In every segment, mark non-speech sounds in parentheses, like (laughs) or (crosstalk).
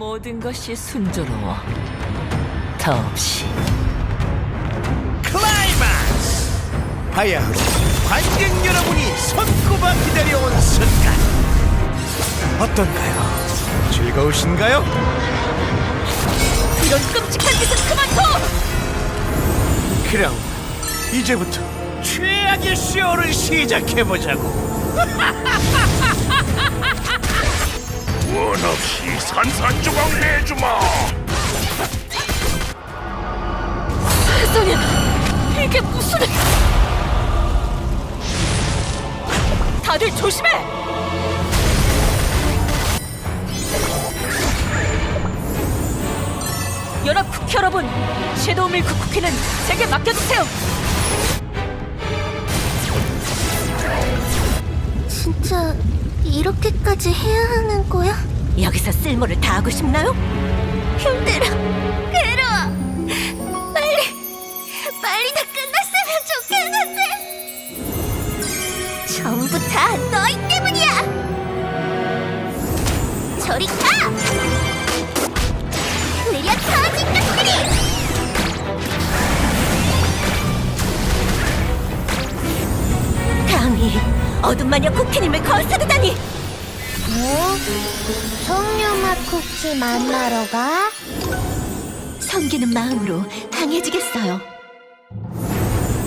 모든 것이 순조로워. 더없이 클라이막스! 바야흐로 관객 여러분이 손꼽아 기다려온 순간 어떤가요? 즐거우신가요? 이런 끔찍한 짓은 그만둬! 그럼 이제부터 최악의 쇼를 시작해보자고 원 (laughs) 없이 산산조각 내주마. 세상에 이게 무슨 다들 조심해! 연합 쿠키 여러분 섀도우 밀크 쿠키는 제게 맡겨주세요 진짜 이렇게까지 해야 하는 거야? 여기서 쓸모를 다하고 싶나요? 힘들어. 괴로워. 빨리, 빨리 다 끝났으면 좋겠는데. 전부 다 너희 때문이야. 저리 가! 느려 터진 것들이! 감히 어둠 마녀 쿠키님을 거스르다니 뭐? 석류맛 쿠키 만나러 가? 섬기는 마음으로 강해지겠어요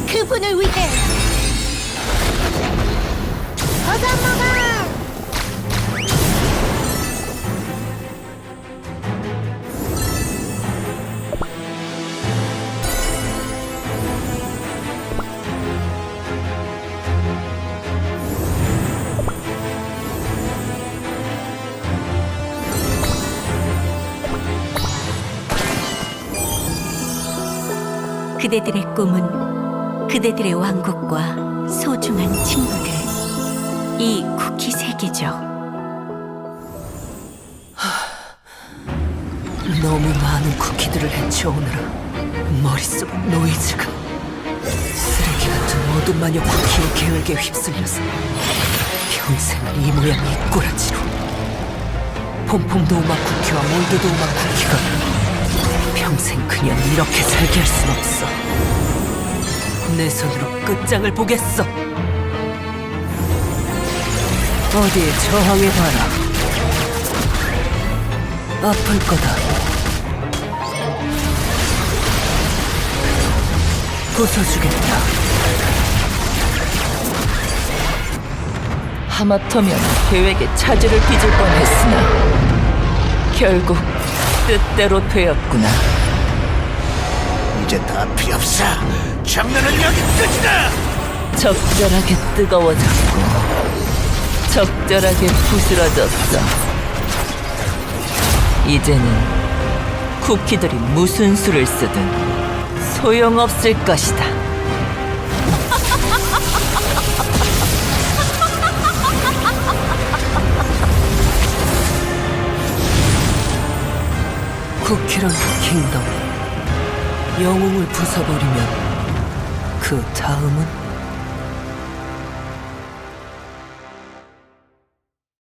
그분을 위해 그대들의 꿈은 그대들의 왕국과 소중한 친구들. 이 쿠키 세계죠. 너무 많은 쿠키들을 해치우느라 머릿속 노이즈가 쓰레기 같은 어둠 마녀 쿠키의 계획에 휩쓸려서 평생을 이 모양 이 꼬라지로. 폼폼 도우마 쿠키와 몰드 도우마 쿠키가 평생 그냥 이렇게 살게 할 순 없어. 내 손으로 끝장을 보겠어. 어디에 저항해봐라. 아플 거다. 부숴주겠다. 하마터면 계획에 차질을 빚을 뻔했으나 결국 뜻대로 되었구나. 이제 다 필요 없어 장난은 여기 끝이다 적절하게 뜨거워졌고 적절하게 부스러졌어. 이제는 쿠키들이 무슨 수를 쓰든 소용없을 것이다. 쿠키런 킹덤. 영웅을 부숴버리면 그 다음은